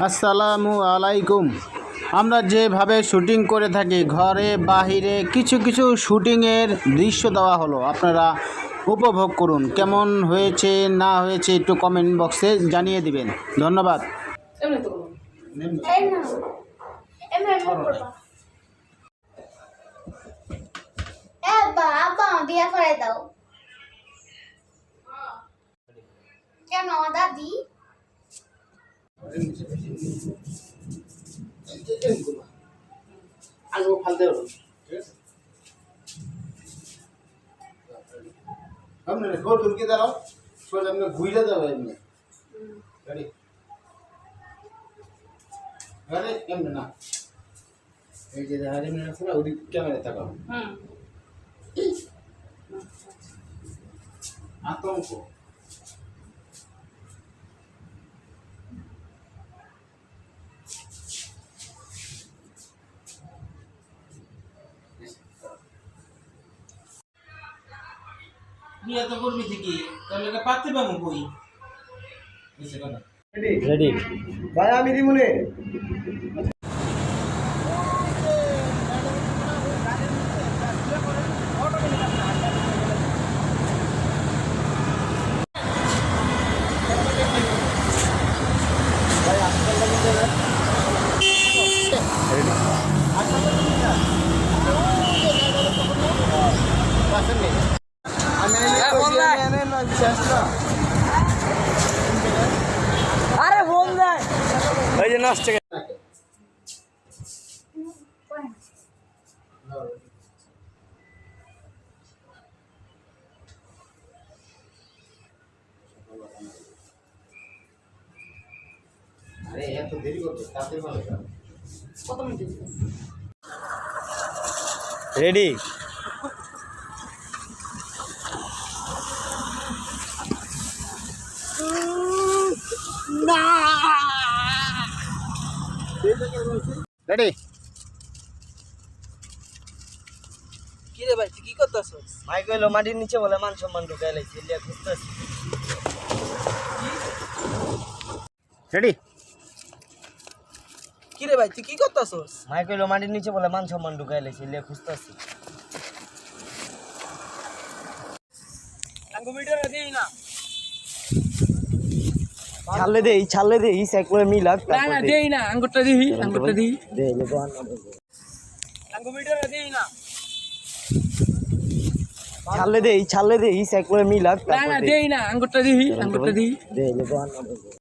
আসসালামু আলাইকুম আমরা যেভাবে শুটিং করে থাকি ঘরে বাহিরে কিছু কিছু শুটিংয়ের দৃশ্য দেওয়া হলো আপনারা উপভোগ করুন কেমন হয়েছে না হয়েছে একটু কমেন্ট বক্সে জানিয়ে দিবেন ধন্যবাদ দাও কেন দাদি আগে ফালতে হবে সামনে খোল ঢুকে দাঁড়াও এমনি ঘুরে যাবে এমনি রেডি আরে এমনি না এই যে আছে তাকাও আতঙ্ক। বিয়ে তো করবি ঠিকই তাহলে পারতে পাবো বই বুঝছে কেন রেডি ভাই আমি দিমুনে আরে ফোন দেয়। ওই যে নষ্ট আরে এত দেরি করতো তাতে ভালো কত মিনিট রেডি রেডি কি রে ভাই তুই কি করতেছস? ভাই কইলো মাটির নিচে বলে মান সম্মান ঢুকাই লাইছি লিয়া খুঁজতেছি। রেডি কি রে ভাই তুই কি করতেছস? ভাই কইলো মাটির নিচে বলে মান সম্মান ঢুকাই লাইছি লিয়া খুঁজতেছি। ভিডিও না। ছাড়লে দেই ছাড়লে দেই চেক করে মিলাক না না দেই না আঙ্গুরটা দিই আঙ্গুরটা দিই। দে লে তো না বলব। আঙ্গু ভিডিও দেই না। ছাড়লে দেই ছাড়লে দেই চেক করে মিলাক না না দেই না আঙ্গুরটা দিই আঙ্গুরটা দিই। দে লে তো না বলব।